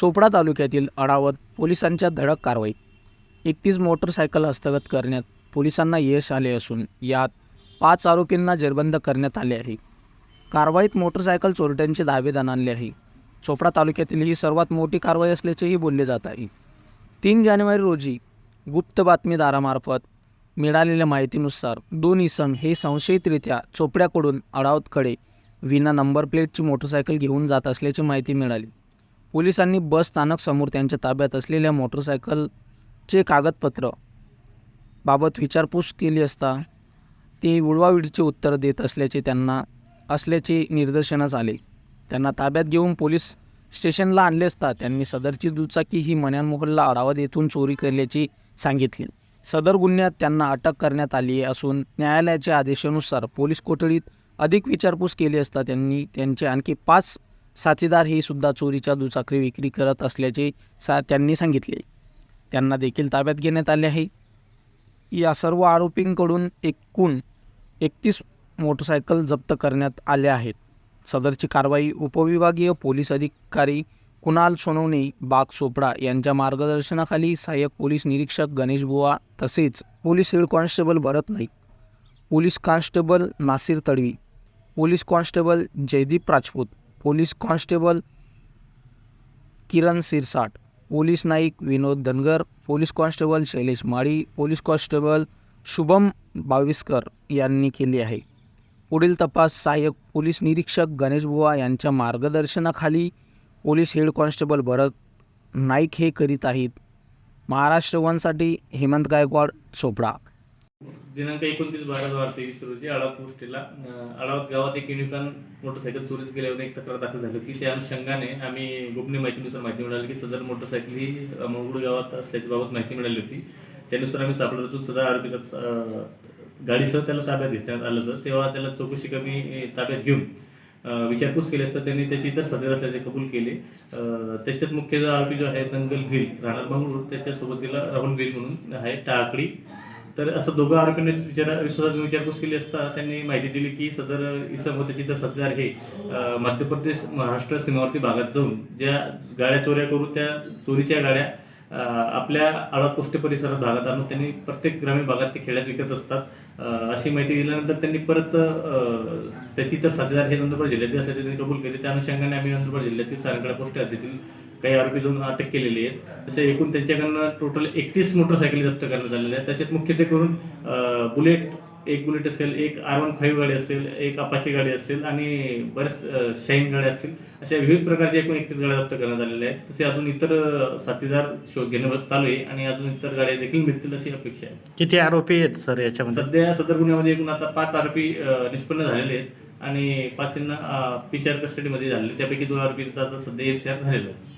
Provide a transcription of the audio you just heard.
चोपडा तालुक्यातील अडावत पोलिसांच्या धडक कारवाई एकतीस मोटरसायकल हस्तगत करण्यात पोलिसांना यश आले असून यात पाच आरोपींना जेरबंद करण्यात आले आहे. कारवाईत मोटरसायकल चोरट्यांचे दावेदान आणले आहे. चोपडा तालुक्यातील ही सर्वात मोठी कारवाई असल्याचेही बोलले जात आहे. तीन जानेवारी रोजी गुप्त बातमीदारामार्फत मिळालेल्या माहितीनुसार दोन इसम हे संशयितरित्या चोपड्याकडून अडावतकडे विना नंबर प्लेटची मोटरसायकल घेऊन जात असल्याची माहिती मिळाली. पोलिसांनी बस स्थानक समोर त्यांच्या ताब्यात असलेल्या मोटरसायकलचे कागदपत्र बाबत विचारपूस केली असता ते उडवाविडीचे उत्तर देत असल्याचे त्यांना असल्याचे निदर्शनास आले. त्यांना ताब्यात घेऊन पोलीस स्टेशनला आणले असता त्यांनी सदरची दुचाकी ही मन्यान मोहल्ला येथून चोरी केल्याचे सांगितले. सदर गुन्ह्यात त्यांना अटक करण्यात आली असून न्यायालयाच्या आदेशानुसार पोलीस कोठडीत अधिक विचारपूस केली असता त्यांनी त्यांचे आणखी पाच साथीदार हे सुद्धा चोरीच्या दुचाकी विक्री करत असल्याचे सा त्यांनी सांगितले. त्यांना देखील ताब्यात घेण्यात आले आहे. या सर्व आरोपींकडून एकूण एकतीस मोटरसायकल जप्त करण्यात आल्या आहेत. सदरची कारवाई उपविभागीय पोलीस अधिकारी कुणाल सोनवणे बाग चोपडा यांच्या मार्गदर्शनाखाली सहाय्यक पोलीस निरीक्षक गणेश बुवा तसेच police head constable Bharat Naik police constable Nasir Tadvi police constable Jaideep Rajput police constable Kiran Sirsat police Naik Vinod Dhangar police constable Shailesh Mali police constable Shubham Baviskar यांनी केली आहे. पुढील तपास सहाय्यक पोलीस निरीक्षक गणेशबुवा यांच्या मार्गदर्शनाखाली police head constable Bharat Naik हे करीत आहेत. महाराष्ट्र वनसाठी हेमंत गायकवाड चोपडा. दिनांक एकोणतीस बारा दोन हजार तेवीस रोजी आळाव पोस्टेला आळावत गावात एक युनिकॉन मोटरसायकल चोरीस गेल्यावर एक तक्रार दाखल झाली होती. त्या अनुषंगाने आम्ही गोपनीय माहितीनुसार माहिती मिळाली की सदर मोटरसायकल ही मंगळूर गावात असल्याच्या बाबत माहिती मिळाली होती. त्यानुसार आम्ही सापडत होतो. सदर आरोपीला गाडीसह त्याला ताब्यात घेण्यात आलं होतं. तेव्हा त्याला चौकशी कमी ताब्यात घेऊन विचारपूस केली असता त्यांनी त्याची इतर सदर असल्याचे कबूल केले. त्याच्यात मुख्य जो आरोपी जो आहे दंगल भील राहणार मंगळूर त्याच्यासोबत तिला राहुल भील म्हणून आहे टाकडी तर असं दोघं आरोपींनी विचार विश्वासात विचारपूस केली असता त्यांनी माहिती दिली की सदर इसम होते तिथं सदर हे मध्य प्रदेश महाराष्ट्र सीमावर्ती भागात जाऊन ज्या गाड्या चोऱ्या करून त्या चोरीच्या गाड्या आपल्या आळा परिसरात भागात आणून त्यांनी प्रत्येक ग्रामीण भागात ते खेड्यात विकत असतात. अशी माहिती दिल्यानंतर त्यांनी परत त्याची तर साथीदार हे नंदुरबार जिल्ह्यातील असल्याचे त्यांनी कबूल केले. त्या अनुषंगाने आम्ही नंदुरबार जिल्ह्यातील सारंगडा पोस्ट हद्दीतील काही आरोपी जाऊन अटक केलेली आहेत. तसे एकूण त्यांच्याकडनं टोटल एकतीस मोटरसायकली जप्त करण्यात आलेल्या आहेत त्याच्यात मुख्यत्वे करून बुलेट एक बुलेट असेल एक आर वन फाईव्ह गाडी असेल एक अपाची गाडी असेल आणि बरेच अं, शाईन गाड्या असतील. अशा विविध प्रकारच्या एकूण एकतीस गाड्या जप्त करण्यात आलेल्या आहेत तसे अजून इतर साथीदार शोध घेणं चालू आहे आणि अजून इतर गाड्या देखील मिळतील अशी अपेक्षा आहे. किती आरोपी आहेत सर याच्यामध्ये? सध्या सदर गुन्ह्यामध्ये एकूण आता पाच आरोपी निष्पन्न झालेले आहेत आणि पाचींना पीसीआर कस्टडीमध्ये झालेले त्यापैकी दोन आरोपींचा आता सध्या एफसीआर झालेला आहे